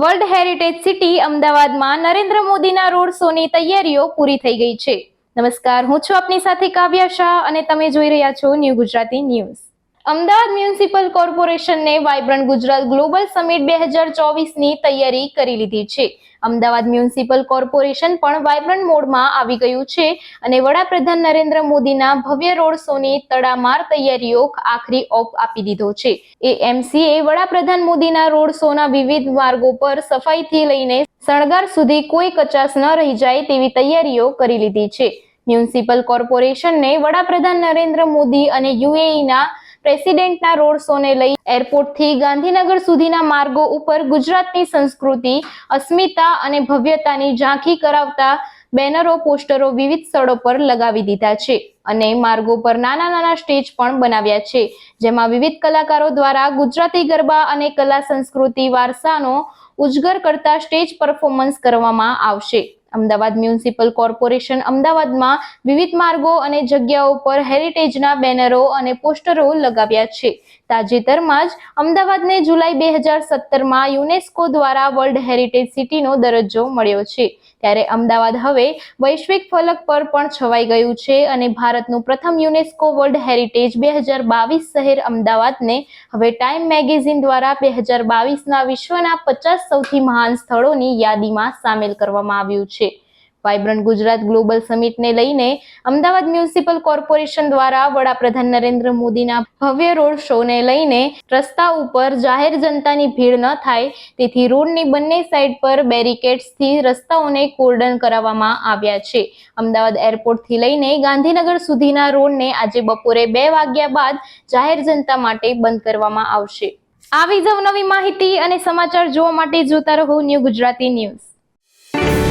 World heritage city અમદાવાદમાં નરેન્દ્ર મોદીના road શોની તૈયારીઓ પૂરી થઈ ગઈ છે. નમસ્કાર, હું છું આપની સાથે કાવ્યા શાહ અને તમે જોઈ રહ્યા છો new Gujarati news Ahmedabad municipal કોર્પોરેશનને vibrant Gujarat global summit બે હજાર ચોવીસની તૈયારી કરી લીધી છે. અમદાવાદ મ્યુનિસિપલ કોર્પોરેશન પણ વાઇબ્રન્ટ મોડમાં આવી ગયું છે અને વડાપ્રધાન નરેન્દ્ર મોદીના ભવ્ય રોડ શોની તડામાર તૈયારીઓ આખરી ઓપ આપી દીધો છે. એએમસીએ વડાપ્રધાન મોદીના રોડ શોના વિવિધ માર્ગો પર સફાઈથી લઈને શણગાર સુધી કોઈ કચાશ ન રહી જાય તેવી તૈયારીઓ કરી લીધી છે. મ્યુનિસિપલ કોર્પોરેશનને વડાપ્રધાન નરેન્દ્ર મોદી અને યુએઈના પ્રેસિડેન્ટના રોડ શોને લઈ એરપોર્ટથી ગાંધીનગર સુધીના માર્ગો ઉપર ગુજરાતની સંસ્કૃતિ, અસ્મિતા અને ભવ્યતાની ઝાંખી કરાવતા બેનરો, પોસ્ટરો વિવિધ સ્થળો પર લગાવી દીધા છે અને માર્ગો પર નાના નાના સ્ટેજ પણ બનાવ્યા છે, જેમાં વિવિધ કલાકારો દ્વારા ગુજરાતી ગરબા અને કલા સંસ્કૃતિ વારસાનો ઉજગર કરતા સ્ટેજ પરફોર્મન્સ કરવામાં આવશે. અમદાવાદ મ્યુનિસિપલ કોર્પોરેશન અમદાવાદમાં વિવિધ માર્ગો અને જગ્યાઓ પર હેરિટેજના બેનરો અને પોસ્ટરો લગાવ્યા છે. તાજેતરમાં જ અમદાવાદને જુલાઈ બે હજાર સત્તરમાં યુનેસ્કો દ્વારા વર્લ્ડ હેરિટેજ સિટીનો દરજ્જો મળ્યો છે. ત્યારે અમદાવાદ હવે વૈશ્વિક ફલક પર પણ છવાઈ ગયું છે અને ભારતનું પ્રથમ યુનેસ્કો વર્લ્ડ હેરિટેજ બે હજાર બાવીસ શહેર અમદાવાદને હવે ટાઈમ મેગેઝિન દ્વારા બે હજાર બાવીસના વિશ્વના પચાસ સૌથી મહાન સ્થળોની યાદીમાં સામેલ કરવામાં આવ્યું છે. વાઇબ્રન્ટ ગુજરાત ગ્લોબલ સમિટને લઈને અમદાવાદ મ્યુનિસિપલ કોર્પોરેશન દ્વારા વડાપ્રધાન નરેન્દ્ર મોદીના ભવ્ય રોડ શોને લઈને રસ્તા ઉપર જાહેર જનતાની ભીડ ન થાય, તેથી રોડની બંને સાઈડ પર બેરિકેડ્સથી રસ્તાઓને કોર્ડન કરાવવામાં આવ્યા છે. અમદાવાદ એરપોર્ટથી લઈને ગાંધીનગર સુધીના રોડને આજે બપોરે બે વાગ્યા બાદ જાહેર જનતા માટે બંધ કરવામાં આવશે. આવી જ નવી માહિતી અને સમાચાર જોવા માટે જોતા રહો ન્યૂ ગુજરાતી ન્યૂઝ.